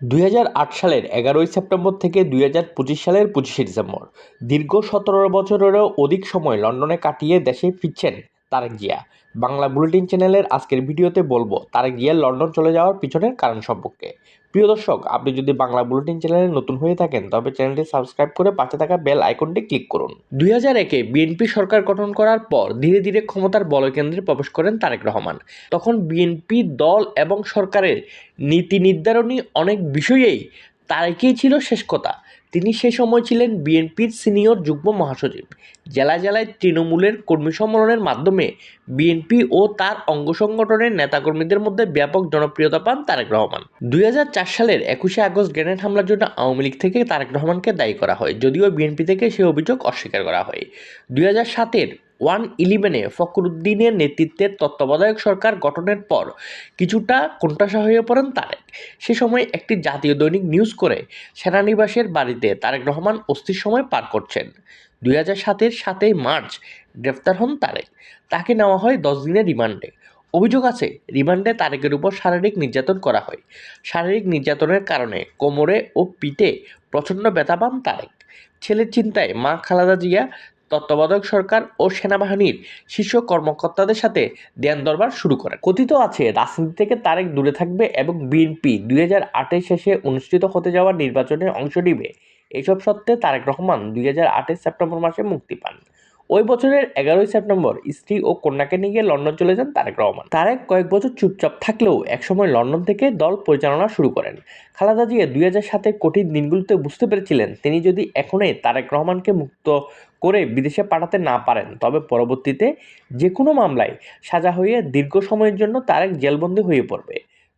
দুই হাজার আট সালের এগারোই সেপ্টেম্বর থেকে দুই হাজার পঁচিশ সালের পঁচিশে ডিসেম্বর। দীর্ঘ সতেরো বছরেরও অধিক সময় লন্ডনে কাটিয়ে দেশে ফিরছেন তারেক জিয়া। বাংলা বুলেটিন চ্যানেলের আজকের ভিডিওতে বলব, তারেক জিয়ার লন্ডন চলে যাওয়ার পিছনের কারণ সম্পর্কে। প্রিয় দর্শক, আপনি যদি বাংলা বুলেটিন চ্যানেলে নতুন হয়ে থাকেন, তবে চ্যানেলটি সাবস্ক্রাইব করে পাশে থাকা বেল আইকনটি ক্লিক করুন। দুই হাজার একে বিএনপি সরকার গঠন করার পর ধীরে ধীরে ক্ষমতার বলকেন্দ্রে প্রবেশ করেন তারেক রহমান। তখন বিএনপি দল এবং সরকারের নীতি নির্ধারণী অনেক বিষয়েই তারেকেই ছিল শেষ কথা। তিনি সে সময় ছিলেন বিএনপির সিনিয়র যুগ্ম মহাসচিব। জেলায় জেলায় তৃণমূলের কর্মী সম্মেলনের মাধ্যমে বিএনপি ও তার অঙ্গ সংগঠনের নেতাকর্মীদের মধ্যে ব্যাপক জনপ্রিয়তা পান তারেক রহমান। দুই হাজার চার সালের একুশে আগস্ট গ্রেনেড হামলার জন্য আওয়ামী লীগ থেকে তারেক রহমানকে দায়ী করা হয়, যদিও বিএনপি থেকে সে অভিযোগ অস্বীকার করা হয়। দুই হাজার সাতের ওয়ান ইলেভেনে ফখরুদ্দিনের নেতৃত্বের তত্ত্বাবধায়ক সরকার গঠনের পর কিছুটা কোণঠাসা হয়ে পড়েন তারেক। সে সময় একটি জাতীয় দৈনিক নিউজ করে সেনানিবাসের বাড়িতে তারেক রহমান অস্থির সময় পার করছেন। দুই হাজার সাতের সাতই মার্চ গ্রেফতার হন তারেক। তাকে নেওয়া হয় দশ দিনের রিমান্ডে। অভিযোগ আছে, রিমান্ডে তারেকের উপর শারীরিক নির্যাতন করা হয়। শারীরিক নির্যাতনের কারণে কোমরে ও পিঠে প্রচণ্ড ব্যথা পান তারেক। ছেলের চিন্তায় মা খালাদা জিয়া তত্ত্বাবধায়ক সরকার ও সেনাবাহিনীর শীর্ষ কর্মকর্তাদের সাথে ধ্যান দরবার শুরু করে। কথিত আছে, রাজনীতি থেকে তারেক দূরে থাকবে এবং বিএনপি দুই হাজার আটের শেষে অনুষ্ঠিত হতে যাওয়া নির্বাচনে অংশ নিবে। এসব সত্ত্বে তারেক রহমান দুই হাজার আটের সেপ্টেম্বর মাসে মুক্তি পান। ওই বছরের এগারোই সেপ্টেম্বর স্ত্রী ও কন্যাকে নিয়ে লন্ডন চলে যান তারেক রহমান। তারেক কয়েক বছর চুপচাপ থাকলেও একসময় লন্ডন থেকে দল পরিচালনা শুরু করেন। খালেদা জিয়া দুই হাজার সাতের কঠিন দিনগুলোতে বুঝতে পেরেছিলেন, তিনি যদি এখনই তারেক রহমানকে মুক্ত করে বিদেশে পাঠাতে না পারেন। তবে পরবর্তীতে যে কোনো মামলায় সাজা হয়ে দীর্ঘ সময়ের জন্য তারেক জেলবন্দি হয়ে পড়বে।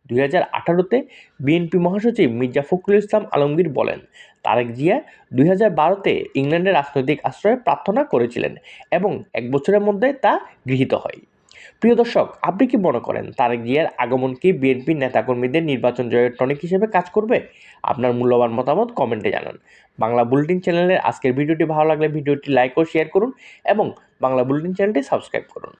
দুই হাজার আঠারোতে বিএনপি মহাসচিব মির্জা ফখরুল ইসলাম আলমগীর বলেন, তারেক জিয়া দুই হাজার বারোতে ইংল্যান্ডের রাজনৈতিক আশ্রয়ে প্রার্থনা করেছিলেন এবং এক বছরের মধ্যে তা গৃহীত হয়। প্রিয় দর্শক, আপনি কি মনে করেন তারেক জিয়ার আগমন কি বিএনপির নেতাকর্মীদের নির্বাচন জয়ের টনিক হিসেবে কাজ করবে? আপনার মূল্যবান মতামত কমেন্টে জানান। বাংলা বুলেটিন চ্যানেলের আজকের ভিডিওটি ভালো লাগলে ভিডিওটি লাইক ও শেয়ার করুন এবং বাংলা বুলেটিন চ্যানেলটি সাবস্ক্রাইব করুন।